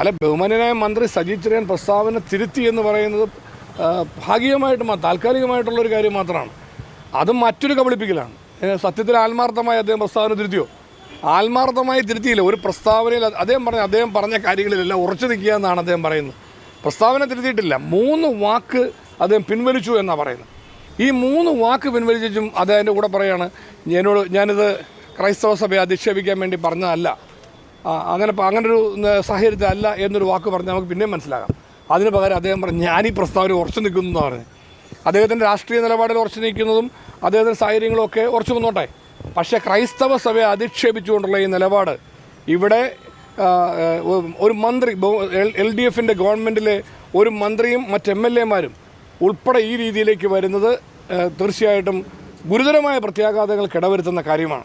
അല്ല ബഹുമാനായ മന്ത്രി സജി ചെറിയാൻ പ്രസ്താവന തിരുത്തി എന്ന് പറയുന്നത് ഭാഗികമായിട്ട് താൽക്കാലികമായിട്ടുള്ള ഒരു കാര്യം മാത്രമാണ്. അതും മറ്റൊരു കബളിപ്പിക്കലാണ്. സത്യത്തിൽ ആത്മാർത്ഥമായി അദ്ദേഹം പ്രസ്താവന തിരുത്തിയോ? ആത്മാർത്ഥമായി തിരുത്തിയില്ല. ഒരു പ്രസ്താവനയിൽ അദ്ദേഹം പറഞ്ഞ അദ്ദേഹം പറഞ്ഞ കാര്യങ്ങളിലെല്ലാം ഉറച്ചു നിൽക്കുക എന്നാണ് അദ്ദേഹം പറയുന്നത്. പ്രസ്താവന തിരുത്തിയിട്ടില്ല. മൂന്ന് വാക്ക് അദ്ദേഹം പിൻവലിച്ചു എന്നാണ് പറയുന്നത്. ഈ മൂന്ന് വാക്ക് പിൻവലിച്ചും അദ്ദേഹത്തിന്റെ കൂടെ പറയാണ്. എന്നോട് ഞാനിത് ക്രൈസ്തവ സഭയെ അധിക്ഷേപിക്കാൻ വേണ്ടി പറഞ്ഞതല്ല. അങ്ങനെ അങ്ങനൊരു അങ്ങനെ ഒരു സാഹചര്യത്തിൽ അല്ല എന്നൊരു വാക്ക് പറഞ്ഞാൽ നമുക്ക് പിന്നെയും മനസ്സിലാകാം. അതിന് പകരം അദ്ദേഹം പറഞ്ഞു ഞാൻ ഈ പ്രസ്താവന ഉറച്ചു നിൽക്കുന്നു എന്ന് പറഞ്ഞു. അദ്ദേഹത്തിന്റെ രാഷ്ട്രീയ നിലപാടിൽ ഉറച്ചു നിൽക്കുന്നതും അദ്ദേഹത്തിന്റെ സാഹചര്യങ്ങളൊക്കെ ഉറച്ചു നിന്നോട്ടെ. പക്ഷേ ക്രൈസ്തവ സഭയെ അധിക്ഷേപിച്ചുകൊണ്ടുള്ള ഈ നിലപാട് ഇവിടെ ഒരു മന്ത്രി എൽ ഡി എഫിന്റെ ഗവൺമെന്റിലെ ഒരു മന്ത്രിയും മറ്റ് എം എൽ എമാരും ഉൾപ്പെടെ ഈ രീതിയിലേക്ക് വരുന്നത് തീർച്ചയായിട്ടും ഗുരുതരമായ പ്രത്യാഘാതങ്ങൾ കിടവരുത്തുന്ന കാര്യമാണ്.